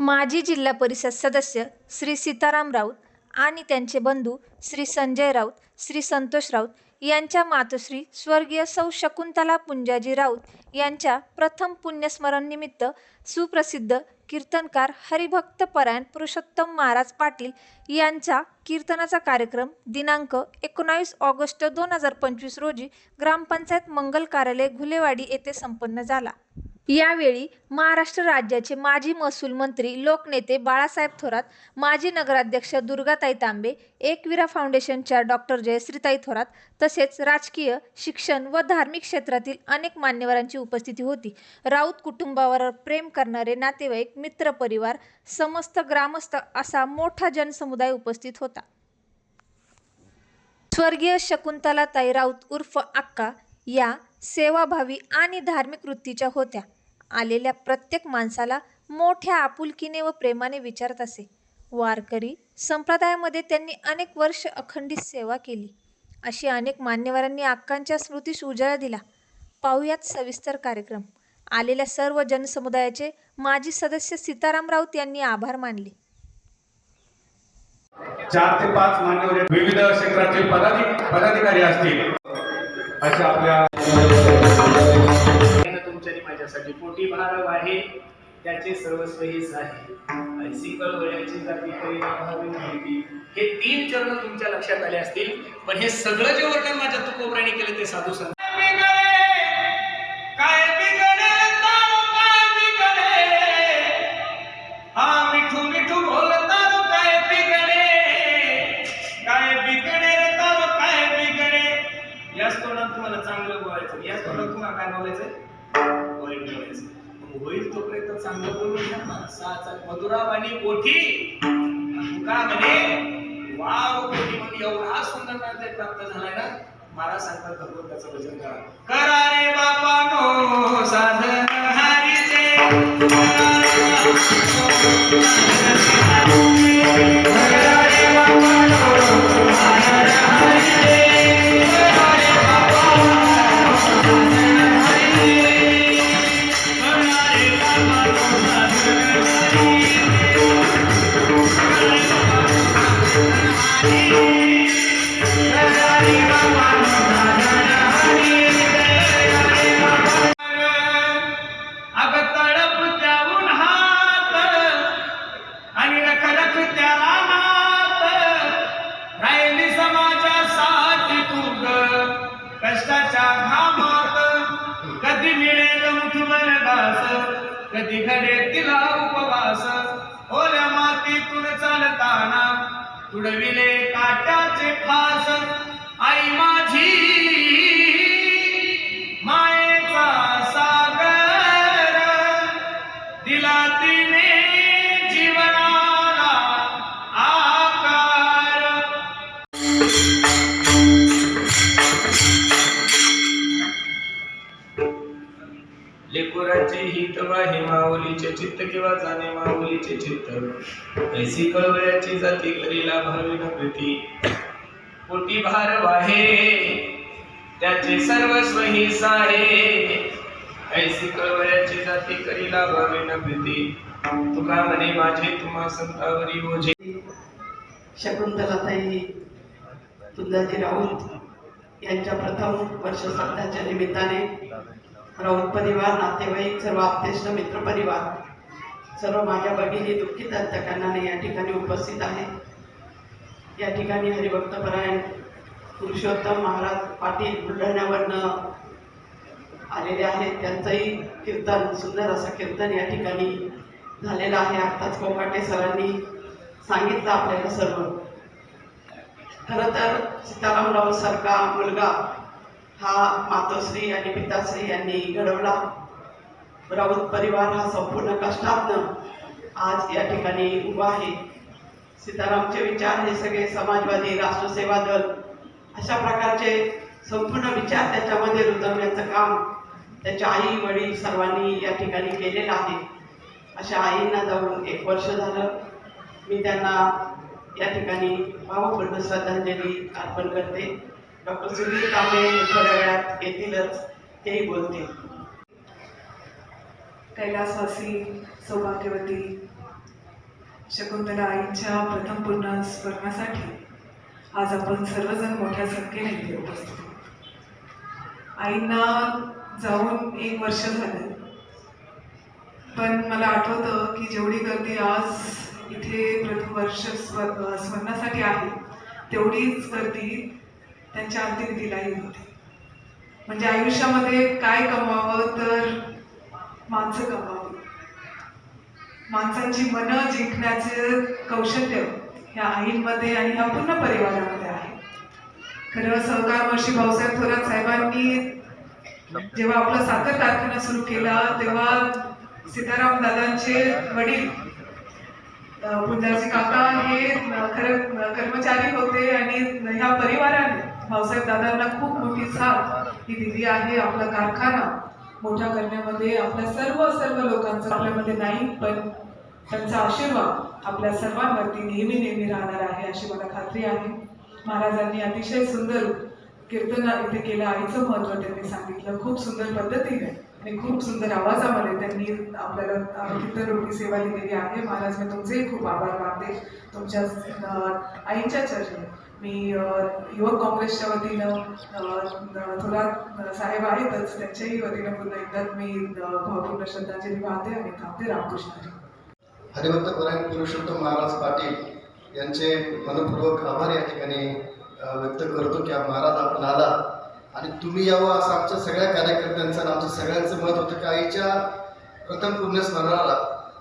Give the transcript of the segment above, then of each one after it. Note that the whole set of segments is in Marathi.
माजी जिल्हा परिषद सदस्य श्री सीताराम राऊत आणि त्यांचे बंधू श्री संजय राऊत श्री संतोष राऊत यांच्या मातोश्री स्वर्गीय सौ शकुंतला पुंजाजी राऊत यांच्या प्रथम पुण्यस्मरणनिमित्त सुप्रसिद्ध कीर्तनकार हरिभक्त परायण पुरुषोत्तम महाराज पाटील यांचा कीर्तनाचा कार्यक्रम दिनांक एकोणावीस ऑगस्ट दोन हजार पंचवीस रोजी ग्रामपंचायत मंगल कार्यालय घुलेवाडी येथे संपन्न झाला. यावेळी महाराष्ट्र राज्याचे माजी महसूल मंत्री लोकनेते बाळासाहेब थोरात माजी नगराध्यक्ष दुर्गाताई तांबे एकविरा फाउंडेशनच्या डॉक्टर जयश्रीताई थोरात तसेच राजकीय शिक्षण व धार्मिक क्षेत्रातील अनेक मान्यवरांची उपस्थिती होती. राऊत कुटुंबावर प्रेम करणारे नातेवाईक मित्रपरिवार समस्त ग्रामस्थ असा मोठा जनसमुदाय उपस्थित होता. स्वर्गीय शकुंतलाताई राऊत उर्फ अक्का या सेवाभावी आणि धार्मिक वृत्तीच्या होत्या. आलेल्या प्रत्येक माणसाला मोठ्या आपुलकीने व प्रेमाने विचारत असे. वारकरी संप्रदायामध्ये त्यांनी अनेक वर्ष अखंडित सेवा केली. अशी अनेक मान्यवरांनी अक्कांच्या स्मृतीस उजाळा दिला. पाहुयात सविस्तर कार्यक्रम. आलेल्या सर्व जनसमुदायाचे माजी सदस्य सीताराम राऊत यांनी आभार मानले. चार ते पाच मान्यवर विविध क्षेत्रातील पदाधिकारी असतील. अशा आपल्या त्यानं माझ्यासाठी पोटी भारव आहे. त्याचे सर्वस्व हेच आहे सिंगल कळवळ्याची जाती परिणामी हे तीन चरण तुमच्या लक्षात आले असतील पण हे सगळं जे वर्णन माझ्या तुकोबराने केलं ते साधू संत मधुरा म्हणे पोठी का म्हणे वाव कोठी म्हणजे एवढा सुंदर नाते प्राप्त झालाय ना मला सांगतात भगवंताचं भजन करा. करा रे बापा नो साधन हरीचे. तुडविले काट्याचे फास आई माझी लेकुराचे हित वाहे माऊलीचे चित्त किंवा जाणे माऊलीचे चित्त. ऐसी कळवळ्याची जाती करीला भावी न प्रीती पोटी भार वाहे त्याचे सर्वस्व ही साहे. ऐसी कळवळ्याची जाती करीला भावी न प्रीती तुका म्हणे माझे तुम्हा संतावरी ओझे. शकुंतलाताई तुंदाजी राऊत यांच्या प्रथम वर्ष श्राद्धाच्या निमित्ताने राऊत परिवार नातेवाईक सर्व आप्तेष्ट मित्र परिवार सर्व माझ्या भगिनी दुःखित कारणाने या ठिकाणी उपस्थित आहेत या ठिकाणी हरिभक्तपरायण पुरुषोत्तम महाराज पाटील बुलढाण्यावरनं आलेले आहेत. त्यांचंही कीर्तन सुंदर असं कीर्तन या ठिकाणी झालेलं आहे. आत्ताच कोकाटे सरांनी सांगितलं आपल्याला सर्व. खरं तर सीतारामराव सारखा मुलगा हा मातोश्री आणि पिताश्री यांनी घडवला. राऊत परिवार हा संपूर्ण कष्टातनं आज या ठिकाणी उभा आहे. सीतारामचे विचार हे सगळे समाजवादी राष्ट्रसेवा दल अशा प्रकारचे संपूर्ण विचार त्याच्यामध्ये रुजवण्याचं काम त्याच्या आई वडील सर्वांनी या ठिकाणी केलेलं आहे. अशा आईंना जाऊन एक वर्ष झालं. मी त्यांना या ठिकाणी भावपूर्ण श्रद्धांजली अर्पण करते. डॉक्टर सुनील कांबळे थोड्या वेळात येतीलच तेही बोलतील. कैलासवासी सौभाग्यवती शकुंतला आईच्या प्रथम पूर्ण स्मरणासाठी आज आपण सर्वजण मोठ्या संख्येने इथे उपस्थित आईंना जाऊन एक वर्ष झालं पण मला आठवतं की जेवढी गर्दी आज इथे प्रथम वर्ष स्वर स्मरणासाठी आहे तेवढीच गर्दी त्यांच्या अंत्यविधीलाही होते. म्हणजे आयुष्यामध्ये काय कमावं तर माणसं कमावं माणसांची मनं जिंकण्याचं कौशल्य ह्या आईंमध्ये आणि ह्या पूर्ण परिवारामध्ये आहे. खरं सहकार महर्षी भाऊसाहेब थोरात साहेबांनी जेव्हा आपला साखर कारखाना सुरू केला तेव्हा सीताराम दादांचे वडील पुंजाजी काका हे खरं कर्मचारी होते आणि ह्या परिवाराने भाऊसाहेब दादांना खूप मोठी साथ ही दिली आहे आपला कारखाना मोठा करण्यामध्ये आपल्या सर्व सर्व लोकांचा आपल्यामध्ये नाही पण त्यांचा आशीर्वाद आपल्या सर्वांवरती नेहमी नेहमी राहणार आहे अशी मला खात्री आहे. महाराजांनी अतिशय सुंदर कीर्तन इथे केलं आईचं महत्त्व त्यांनी सांगितलं. खूप सुंदर पद्धतीने आणि खूप सुंदर आवाजामध्ये त्यांनी आपल्याला अं, कीर्तनरूपी सेवा दिलेली आहे. महाराज मी तुमचेही खूप आभार मानते. तुमच्या आईच्या चर्चेत मी युवक काँग्रेसच्या वतीनं थोरात साहेब आहेतच त्यांच्याही वतीनं पुन्हा एकदा मी भावपूर्ण श्रद्धांजली वाहते आणि थांबते रामकृष्ण हरिवंत पुराण पुरुषोत्तम महाराज पाटील यांचे मनपूर्वक आभार या ठिकाणी व्यक्त करतो की महाराज आपण आला आणि तुम्ही यावं असं आमच्या सगळ्या कार्यकर्त्यांचं आणि आमच्या सगळ्यांचं मत होतं की आईच्या प्रथम पुण्यस्मरणाला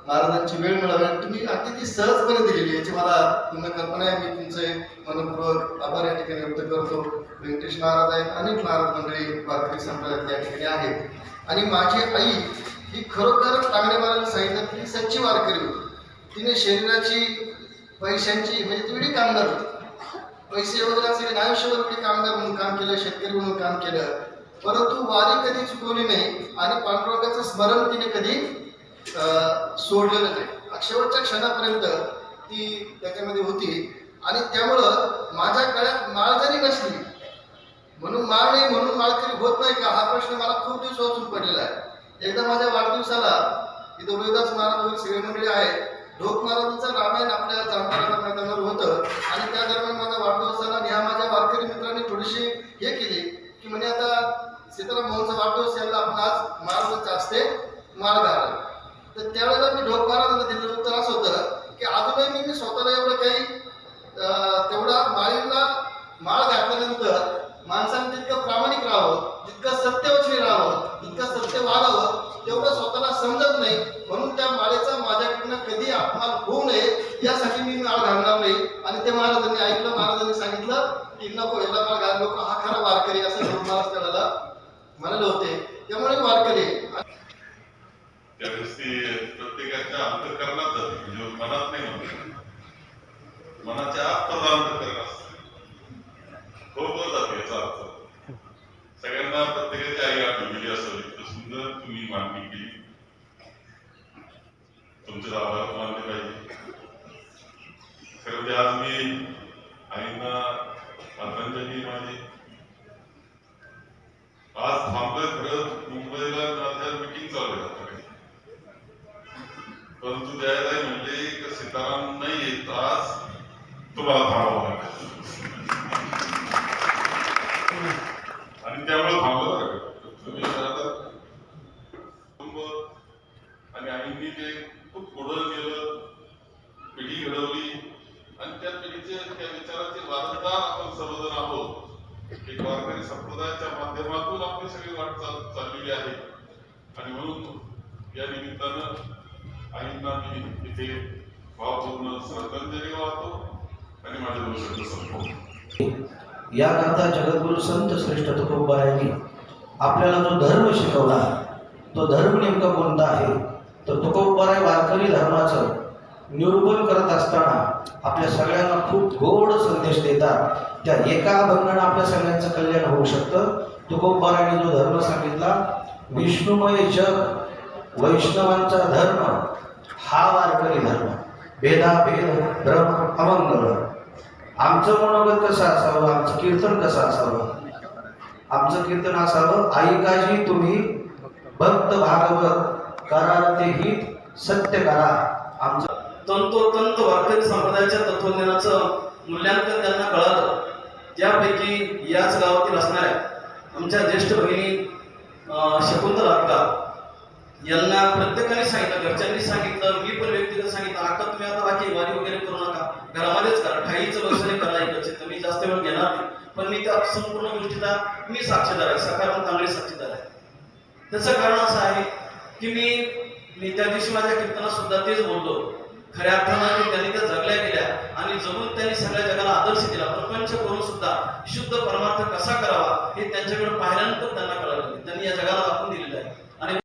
महाराजांची वेळ मिळावी आणि तुम्ही अगदी ती सहजपणे दिलेली याची मला पूर्ण कल्पना आहे. मी तुमचे मनपूर्वक आभार या ठिकाणी व्यक्त करतो. व्यंकटेश महाराज आहेत अनेक महाराज मंडळी वारकरी संप्रदायात या ठिकाणी आहेत. आणि माझी आई ही खरोखर तांगडे महाराज सांगितलं की सच्ची वारकरी होती. तिने शरीराची पैशांची म्हणजे ती कामगार होती. पैसे वगैरे असेल आयुष्यभर एवढी कामगार म्हणून काम केलं शेतकरी म्हणून काम केलं. परंतु वारी कधी चुकवली नाही आणि पांडुरंगाचं स्मरण तिने कधी सोडलेलं नाही शेवटच्या क्षणापर्यंत ती त्याच्यामध्ये होती. आणि त्यामुळं माझ्या गळ्यात माळ जरी नसली म्हणून माळ नाही म्हणून माळकरी होत नाही का? हा प्रश्न मला खूप दिवसापासून पडलेला आहे. एकदा माझ्या वाढदिवसाला इथं रोहिदास महाराज वगैरे सगळे मंडळी आहेत ढोक महाराजांचं रामायण आपल्या चांगल्या मैदानावर होतं. आणि त्या दरम्यान माझ्या वाढदिवसाला ह्या माझ्या वारकरी मित्रांनी थोडीशी हे केली की म्हणे आता सीताराम मोहनचा वाढदिवस यायला आपण आज महाराजांच्या असते माळ तर त्यावेळेला मी ढोक महाराजांना दिलेलं उत्तर असं होतं. की अजूनही मी स्वतःला एवढं काही तेवढा माळीला माळ घातल्यानंतर माणसाने तितकं प्रामाणिक राहावं जितकं सत्यवचनी राहावं जितकं सत्य वागावं तेवढं स्वतःला समजत नाही. म्हणून त्या माळेचा माझ्याकडनं कधी अपमान होऊ नये यासाठी मी माळ घालणार नाही. आणि ते महाराजांनी ऐकलं महाराजांनी सांगितलं की नको याला माळ घाल नको हा खरा वारकरी असं धरून महाराज त्याला म्हणाले होते. त्यामुळे वारकरी त्यावेळेस ती प्रत्येकाच्या अंतकरणात जाते. म्हणजे मनात नाही म्हणत मनाच्या आत प्रधान अंतकरण हो बरोबर जाते याचा अर्थ. सगळ्यांना प्रत्येकाची आई आठवलेली असावी इतकं सुंदर तुम्ही मांडणी केली. तुमचे आभार मानले पाहिजे. खरं म्हणजे आज मी आईंना आदरांजली माझी आज थांबलं खरं. मुंबईला माझ्या मिटिंग चालू आहे. परंतु द्यायला म्हणजे की सीताराम नाही येत आज तुम्हाला थांबावं लागेल. आणि त्यामुळे थांबलं लागेल तुम्ही कुटुंब आणि आईंनी ते खूप पुढं गेलं पिढी घडवली आणि त्या पिढीचे त्या विचाराचे वारंवार आपण सर्वजण आहोत. एक वारकरी संप्रदायाच्या माध्यमातून आपली सगळी वाट चाल चाललेली आहे. आणि म्हणून या निमित्तानं आईंना मी इथे भावपूर्ण श्रद्धांजली वाहतो आणि माझे दोन संपवतो याकरता जगद्गुरु संत श्रेष्ठ तुकोबारायांनी आपल्याला जो धर्म शिकवला तो धर्म नेमका कोणता आहे? तर तुकोबाराय वारकरी धर्माचं निरूपण करत असताना आपल्या सगळ्यांना खूप गोड संदेश देतात. त्या एका भंगानं आपल्या सगळ्यांचं कल्याण होऊ शकतं. तुकोबाराने जो धर्म सांगितला विष्णुमय जग वैष्णवांचा धर्म हा वारकरी धर्म. भेदाभेद भ्रम अमंगल. आमचं मनोगत कसं असावं? आमचं कीर्तन कसं असावं? आमचं कीर्तन असावं ऐकाजी तुम्ही भक्त भागवत करार ते हित सत्य करा. आमचं तंतोतंत वारकरी संप्रदायाच्या तत्वज्ञानाचं मूल्यांकन त्यांना कळालं. त्यापैकी याच गावातील असणाऱ्या आमच्या ज्येष्ठ भगिनी अं, शकुंतला अक्का यांना प्रत्येकाने सांगितलं घरच्यांनी सांगितलं मी पण व्यक्तिगत सांगितलं आता तुम्ही आता बाकी वारी वगैरे करू नका. घरामध्येच करा. ठाईचं वगैरे करा इकडचे तर मी जास्त वेळ घेणार नाही. पण मी त्या संपूर्ण गोष्टीला मी साक्षीदार आहे. सकारात्मक चांगले साक्षीदार आहे. त्याचं कारण असं आहे की मी मी त्या दिवशी माझ्या कीर्तनात सुद्धा तेच बोलतो. खऱ्या अर्थानं की त्यांनी त्या जगल्या गेल्या आणि जगून त्यांनी सगळ्या जगाला आदर्श दिला. प्रपंच करून सुद्धा शुद्ध परमार्थ कसा करावा हे त्यांच्याकडे पाहिल्यानंतर त्यांना कळालं. त्यांनी या जगाला दाखवून दिलेलं आहे. आणि